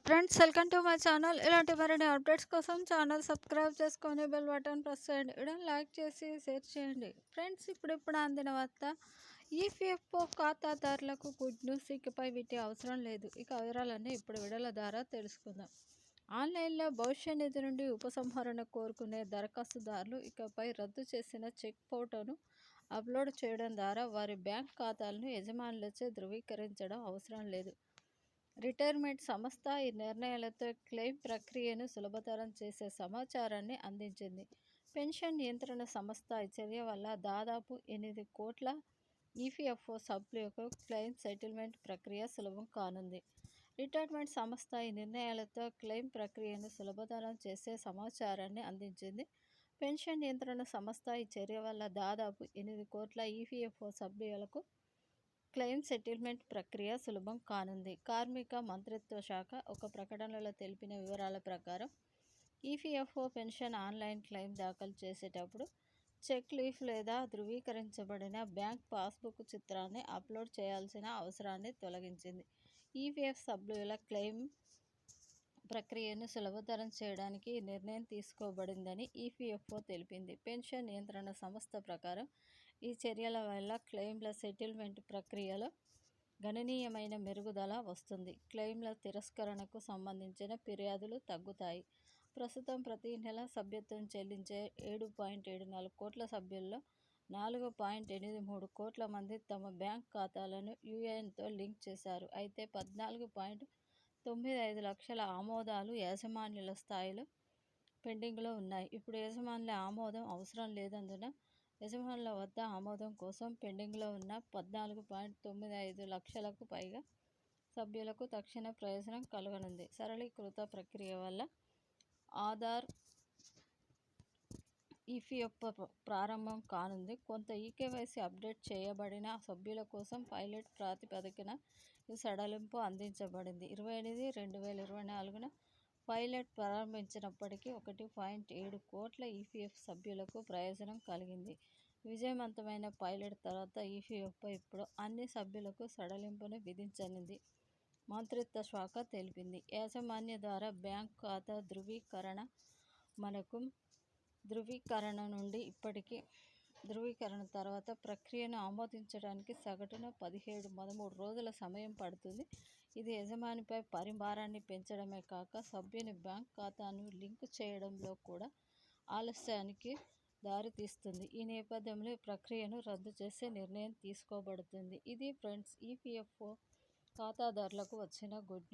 Friends welcome to my channel. ఇలాంటి మరిన్ని updates కోసం ఛానల్ సబ్స్క్రైబ్ చేసుకొని బెల్ బటన్ ప్రెస్ చేయండి. ఇక్కడ లైక్ చేసి షేర్ చేయండి. ఫ్రెండ్స్ ఇప్పుడు ఇప్పుడు అందిన వార్త. ఈపీఎఫ్ఓ ఖాతాదారులకు గుడ్ న్యూస్ ఇకపై వీటి అవసరం లేదు. ఇక వివరాలన్నీ ఇప్పుడు విడుదల ద్వారా తెలుసుకుందాం. ఆన్లైన్లో భవిష్య నిధి నుండి ఉపసంహరణ కోరుకునే దరఖాస్తుదారులు ఇకపై రద్దు చేసిన చెక్ ఫోటోను అప్లోడ్ చేయడం ద్వారా వారి బ్యాంక్ ఖాతాలను యజమానులచే ధృవీకరించడం అవసరం లేదు. రిటైర్మెంట్ సంస్థ ఈ నిర్ణయాలతో క్లెయిమ్ ప్రక్రియను సులభతరం చేసే సమాచారాన్ని అందించింది. పెన్షన్ నియంత్రణ సంస్థ ఈ చర్య వల్ల దాదాపు ఎనిమిది కోట్ల ఈపీఎఫ్ఓ సభ్యులకు క్లెయిమ్ సెటిల్మెంట్ ప్రక్రియ సులభం కానుంది. రిటైర్మెంట్ సంస్థ ఈ నిర్ణయాలతో క్లెయిమ్ ప్రక్రియను సులభతరం చేసే సమాచారాన్ని అందించింది. పెన్షన్ నియంత్రణ సంస్థ ఈ చర్య వల్ల దాదాపు ఎనిమిది కోట్ల ఈపీఎఫ్ఓ సభ్యులకు క్లెయిమ్ సెటిల్మెంట్ ప్రక్రియ సులభం కానుంది. కార్మిక మంత్రిత్వ శాఖ ఒక ప్రకటనలో తెలిపిన వివరాల ప్రకారం ఈపీఎఫ్ఓ పెన్షన్ ఆన్లైన్ క్లెయిమ్ దాఖలు చేసేటప్పుడు చెక్ లీఫ్ లేదా ధృవీకరించబడిన బ్యాంక్ పాస్బుక్ చిత్రాన్ని అప్లోడ్ చేయాల్సిన అవసరాన్ని తొలగించింది. ఈపీఎఫ్ సభ్యుల క్లెయిమ్ ప్రక్రియను సులభతరం చేయడానికి నిర్ణయం తీసుకోబడిందని ఈపీఎఫ్ఓ తెలిపింది. పెన్షన్ నియంత్రణ సంస్థ ప్రకారం ఈ చర్యల వల్ల క్లెయిమ్ల సెటిల్మెంట్ ప్రక్రియలో గణనీయమైన మెరుగుదల వస్తుంది. క్లెయిమ్ల తిరస్కరణకు సంబంధించిన ఫిర్యాదులు తగ్గుతాయి. ప్రస్తుతం ప్రతి నెల సభ్యత్వం చెల్లించే ఏడు పాయింట్ ఏడు నాలుగు కోట్ల సభ్యుల్లో నాలుగు పాయింట్ ఎనిమిది మూడు కోట్ల మంది తమ బ్యాంక్ ఖాతాలను యూఏఎన్తో లింక్ చేశారు. అయితే పద్నాలుగు పాయింట్ తొమ్మిది ఐదు లక్షల ఆమోదాలు యాజమాన్యుల స్థాయిలో పెండింగ్లో ఉన్నాయి. ఇప్పుడు యజమానుల ఆమోదం అవసరం లేనందున యజమానుల వద్ద ఆమోదం కోసం పెండింగ్లో ఉన్న పద్నాలుగు పాయింట్ తొమ్మిది ఐదు లక్షలకు పైగా సభ్యులకు తక్షణ ప్రయోజనం కలగనుంది. సరళీకృత ప్రక్రియ వల్ల ఆధార్ ఈపీఎఫ్ ప్రారంభం కానుంది. కొంత ఈకేవైసీ అప్డేట్ చేయబడిన సభ్యుల కోసం పైలట్ ప్రాతిపదికన ఈ సడలింపు అందించబడింది. ఇరవై ఎనిమిది రెండు వేల ఇరవై నాలుగున పైలట్ ప్రారంభించినప్పటికీ ఒకటి పాయింట్ ఏడు కోట్ల ఈపీఎఫ్ సభ్యులకు ప్రయోజనం కలిగింది. విజయవంతమైన పైలట్ తర్వాత ఈపీఎఫ్ ఇప్పుడు అన్ని సభ్యులకు సడలింపును విధించనుంది. మంత్రిత్వ శాఖ తెలిపింది. యాజమాన్య ద్వారా బ్యాంక్ ఖాతా ధృవీకరణ మనకు ధృవీకరణ నుండి ఇప్పటికీ ధృవీకరణ తర్వాత ప్రక్రియను ఆమోదించడానికి సగటున పదిహేడు పదమూడు రోజుల సమయం పడుతుంది. ఇది యజమానిపై పరిభారాన్ని పెంచడమే కాక సభ్యుని బ్యాంక్ ఖాతాను లింక్ చేయడంలో కూడా ఆలస్యానికి దారితీస్తుంది. ఈ నేపథ్యంలో ఈ ప్రక్రియను రద్దు చేసే నిర్ణయం తీసుకోబడుతుంది. ఇది ఫ్రెండ్స్ ఈపీఎఫ్ఓ ఖాతాదారులకు వచ్చిన గుడ్